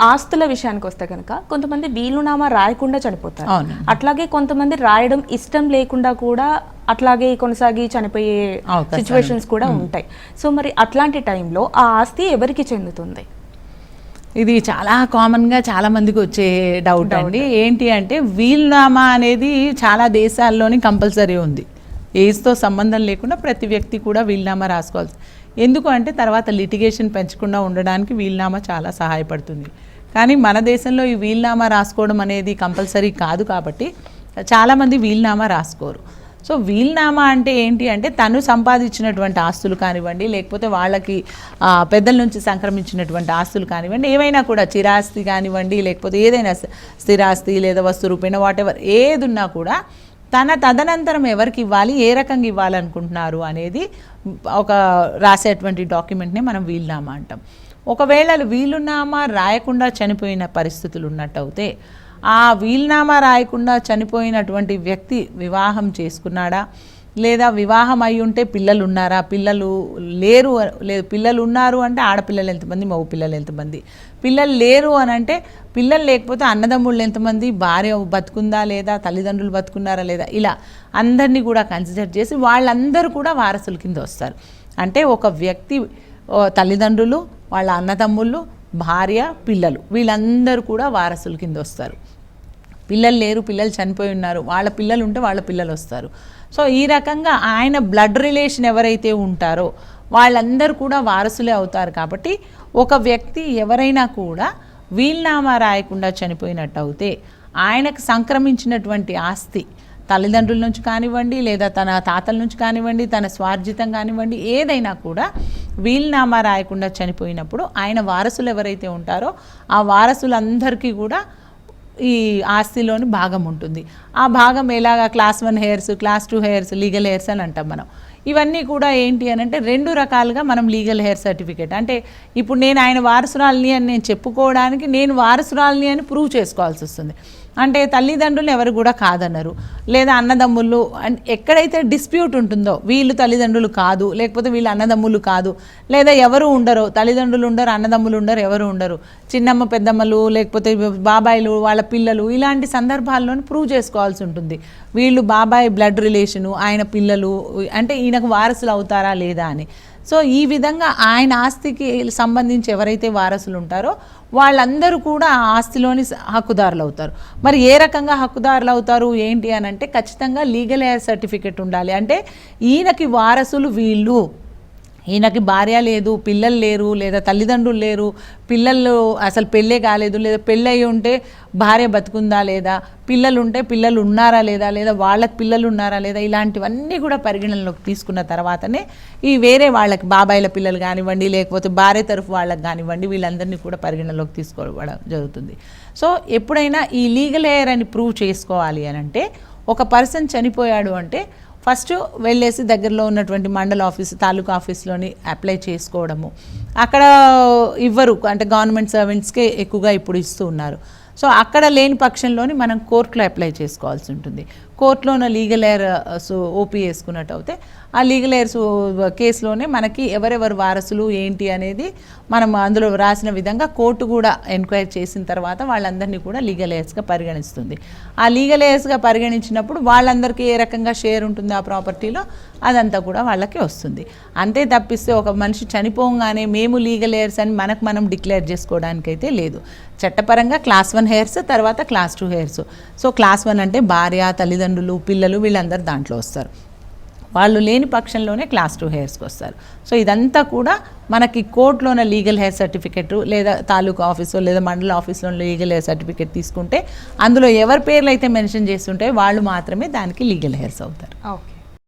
ఆస్తుల విషయానికి వస్తే కనుక కొంతమంది వీలునామా రాయకుండా చనిపోతారు. అట్లాగే కొంతమంది రాయడం ఇష్టం లేకుండా కూడా అట్లాగే కొనసాగి చనిపోయే సిచ్యువేషన్స్ కూడా ఉంటాయి. సో మరి అట్లాంటి టైంలో ఆ ఆస్తి ఎవరికి చెందుతుంది? ఇది చాలా కామన్గా చాలా మందికి వచ్చే డౌట్ అండి. ఏంటి అంటే వీల్నామా అనేది చాలా దేశాల్లోని కంపల్సరీ ఉంది. ఏజ్తో సంబంధం లేకుండా ప్రతి వ్యక్తి కూడా వీల్నామా రాసుకోవాల్సి ఎందుకు అంటే తర్వాత లిటిగేషన్ పెంచకుండా ఉండడానికి వీల్నామా చాలా సహాయపడుతుంది. కానీ మన దేశంలో ఈ వీల్నామా రాసుకోవడం అనేది కంపల్సరీ కాదు కాబట్టి చాలామంది వీల్నామా రాసుకోరు. సో వీల్నామా అంటే ఏంటి అంటే తను సంపాదించినటువంటి ఆస్తులు కానివ్వండి లేకపోతే వాళ్ళకి పెద్దల నుంచి సంక్రమించినటువంటి ఆస్తులు కానివ్వండి ఏవైనా కూడా చిరాస్తి కానివ్వండి లేకపోతే ఏదైనా స్థిరాస్తి లేదా వస్తు రూపేణ వాటెవర్ ఎవర్ ఏది ఉన్నా కూడా తన తదనంతరం ఎవరికి ఇవ్వాలి ఏ రకంగా ఇవ్వాలనుకుంటున్నారు అనేది ఒక రాసేటువంటి డాక్యుమెంట్ని మనం వీలునామా అంటాం. ఒకవేళ వీలునామా రాయకుండా చనిపోయిన పరిస్థితులు ఉన్నట్టయితే ఆ వీలునామా రాయకుండా చనిపోయినటువంటి వ్యక్తి వివాహం చేసుకున్నాడా? లేదా వివాహం అయి ఉంటే పిల్లలు ఉన్నారా పిల్లలు లేరు లేదు పిల్లలు ఉన్నారు అంటే ఆడపిల్లలు ఎంతమంది మగ పిల్లలు ఎంతమంది? పిల్లలు లేరు అని అంటే పిల్లలు లేకపోతే అన్నదమ్ముళ్ళు ఎంతమంది? భార్య బతుకుందా లేదా? తల్లిదండ్రులు బతుకున్నారా లేదా? ఇలా అందరినీ కూడా కన్సిడర్ చేసి వాళ్ళందరూ కూడా వారసుల కింద వస్తారు. అంటే ఒక వ్యక్తి తల్లిదండ్రులు వాళ్ళ అన్నదమ్ముళ్ళు భార్య పిల్లలు వీళ్ళందరూ కూడా వారసుల కింద వస్తారు. పిల్లలు లేరు పిల్లలు చనిపోయి ఉన్నారు. వాళ్ళ పిల్లలు ఉంటే వాళ్ళ పిల్లలు వస్తారు. సో ఈ రకంగా ఆయన బ్లడ్ రిలేషన్ ఎవరైతే ఉంటారో వాళ్ళందరూ కూడా వారసులే అవుతారు కాబట్టి ఒక వ్యక్తి ఎవరైనా కూడా వీల్నామా రాయకుండా చనిపోయినట్టు అవుతే ఆయనకు సంక్రమించినటువంటి ఆస్తి తల్లిదండ్రుల నుంచి కానివ్వండి లేదా తన తాతల నుంచి కానివ్వండి తన స్వార్జితం కానివ్వండి ఏదైనా కూడా వీల్నామా రాయకుండా చనిపోయినప్పుడు ఆయన వారసులు ఎవరైతే ఉంటారో ఆ వారసులందరికీ కూడా ఈ ఆస్తిలోని భాగం ఉంటుంది. ఆ భాగం ఎలాగా class one heirs class two heirs legal heirs అని అంటాం మనం. ఇవన్నీ కూడా ఏంటి అని అంటే రెండు రకాలుగా మనం లీగల్ హెయిర్ సర్టిఫికేట్. అంటే ఇప్పుడు నేను ఆయన వారసురాలిని అని నేను చెప్పుకోవడానికి నేను వారసురాలిని అని ప్రూవ్ చేసుకోవాల్సి వస్తుంది. అంటే తల్లిదండ్రులు ఎవరు కూడా కాదన్నారు. లేదా అన్నదమ్ములు అండ్ ఎక్కడైతే డిస్ప్యూట్ ఉంటుందో వీళ్ళు తల్లిదండ్రులు కాదు లేకపోతే వీళ్ళు అన్నదమ్ములు కాదు లేదా ఎవరు ఉండరు తల్లిదండ్రులు ఉండరు అన్నదమ్ములు ఉండరు ఎవరు ఉండరు. చిన్నమ్మ పెద్దమ్మలు లేకపోతే బాబాయిలు వాళ్ళ పిల్లలు ఇలాంటి సందర్భాల్లోని ప్రూవ్ చేసుకోవాల్సి ఉంటుంది. వీళ్ళు బాబాయ్ బ్లడ్ రిలేషను ఆయన పిల్లలు అంటే ఈయనకు వారసులు అవుతారా లేదా అని. సో ఈ విధంగా ఆయన ఆస్తికి సంబంధించి ఎవరైతే వారసులు ఉంటారో వాళ్ళందరూ కూడా ఆ ఆస్తిలోని హక్కుదారులు అవుతారు మరి ఏ రకంగా హక్కుదారులు అవుతారు ఏంటి అని అంటే ఖచ్చితంగా లీగల్ ఎయిర్ సర్టిఫికెట్ ఉండాలి. అంటే ఈయనకి వారసులు వీళ్ళు. ఈయనకి భార్య లేదు పిల్లలు లేరు లేదా తల్లిదండ్రులు లేరు పిల్లలు అసలు పెళ్ళే కాలేదు లేదా పెళ్ళి అయి ఉంటే భార్య బతుకుందా లేదా పిల్లలు ఉంటే పిల్లలు ఉన్నారా లేదా లేదా వాళ్ళకి పిల్లలు ఉన్నారా లేదా ఇలాంటివన్నీ కూడా పరిగణనలోకి తీసుకున్న తర్వాతనే ఈ వేరే వాళ్ళకి బాబాయిల పిల్లలు కానివ్వండి లేకపోతే భార్య తరఫు వాళ్ళకి కానివ్వండి వీళ్ళందరినీ కూడా పరిగణనలోకి తీసుకోవడం జరుగుతుంది. సో ఎప్పుడైనా ఈ లీగల్ హెయిర్ అని ప్రూవ్ చేసుకోవాలి అని అంటే ఒక పర్సన్ చనిపోయాడు అంటే ఫస్ట్ వెళ్ళేసి దగ్గరలో ఉన్నటువంటి మండల ఆఫీస్ తాలూకా ఆఫీస్లోని అప్లై చేసుకోవడము. అక్కడ ఇవ్వరు అంటే గవర్నమెంట్ సర్వెంట్స్కే ఎక్కువగా ఇప్పుడు ఇస్తూ ఉన్నారు. సో అక్కడ లేని పక్షంలోని మనం కోర్టులో అప్లై చేసుకోవాల్సి ఉంటుంది. కోర్టులో ఉన్న లీగల్ ఎయిర్ సో ఓపీ వేసుకున్నట్టు అయితే ఆ లీగల్ ఎయిర్స్ కేసులోనే మనకి ఎవరెవరు వారసులు ఏంటి అనేది మనం అందులో రాసిన విధంగా కోర్టు కూడా ఎంక్వైరీ చేసిన తర్వాత వాళ్ళందరినీ కూడా లీగల్ ఎయిర్స్గా పరిగణిస్తుంది. ఆ లీగల్ ఎయిర్స్గా పరిగణించినప్పుడు వాళ్ళందరికీ ఏ రకంగా షేర్ ఉంటుంది ఆ ప్రాపర్టీలో అదంతా కూడా వాళ్ళకి వస్తుంది. అంతే తప్పిస్తే ఒక మనిషి చనిపోగానే మేము లీగల్ ఎయిర్స్ అని మనకు మనం డిక్లేర్ చేసుకోవడానికి అయితే లేదు. చట్టపరంగా క్లాస్ వన్ హెయిర్స్ తర్వాత class two heirs. So class one అంటే భార్య తల్లిదండ్రులు పిల్లలు వీళ్ళందరూ దాంట్లో వస్తారు. వాళ్ళు లేని పక్షంలోనే క్లాస్ టూ హెయిర్స్కి వస్తారు. సో ఇదంతా కూడా మనకి కోర్టులోన లీగల్ హెయిర్ సర్టిఫికెట్ లేదా తాలూకా ఆఫీసో లేదా మండల ఆఫీస్లో లీగల్ హెయిర్ సర్టిఫికెట్ తీసుకుంటే అందులో ఎవరి పేర్లు అయితే మెన్షన్ చేస్తుంటే వాళ్ళు మాత్రమే దానికి లీగల్ హెయిర్స్ అవుతారు. ఓకే.